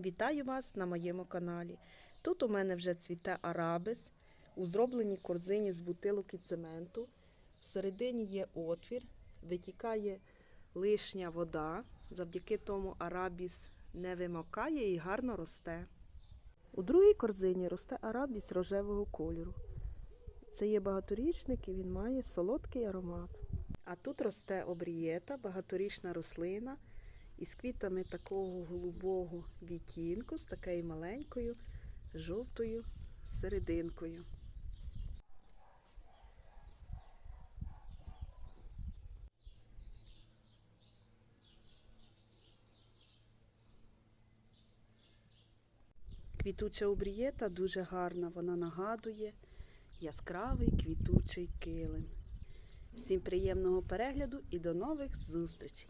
Вітаю вас на моєму каналі. Тут у мене вже цвіте арабис у зробленій корзині з бутилок і цементу. Всередині є отвір, витікає лишня вода. Завдяки тому арабіс не вимокає і гарно росте. У другій корзині росте арабіс рожевого кольору. Це є багаторічник і він має солодкий аромат. А тут росте обрієта, багаторічна рослина із квітами такого голубого відтінку, з такою маленькою жовтою серединкою. Квітуча обрієта дуже гарна, вона нагадує яскравий квітучий килим. Всім приємного перегляду і до нових зустрічей!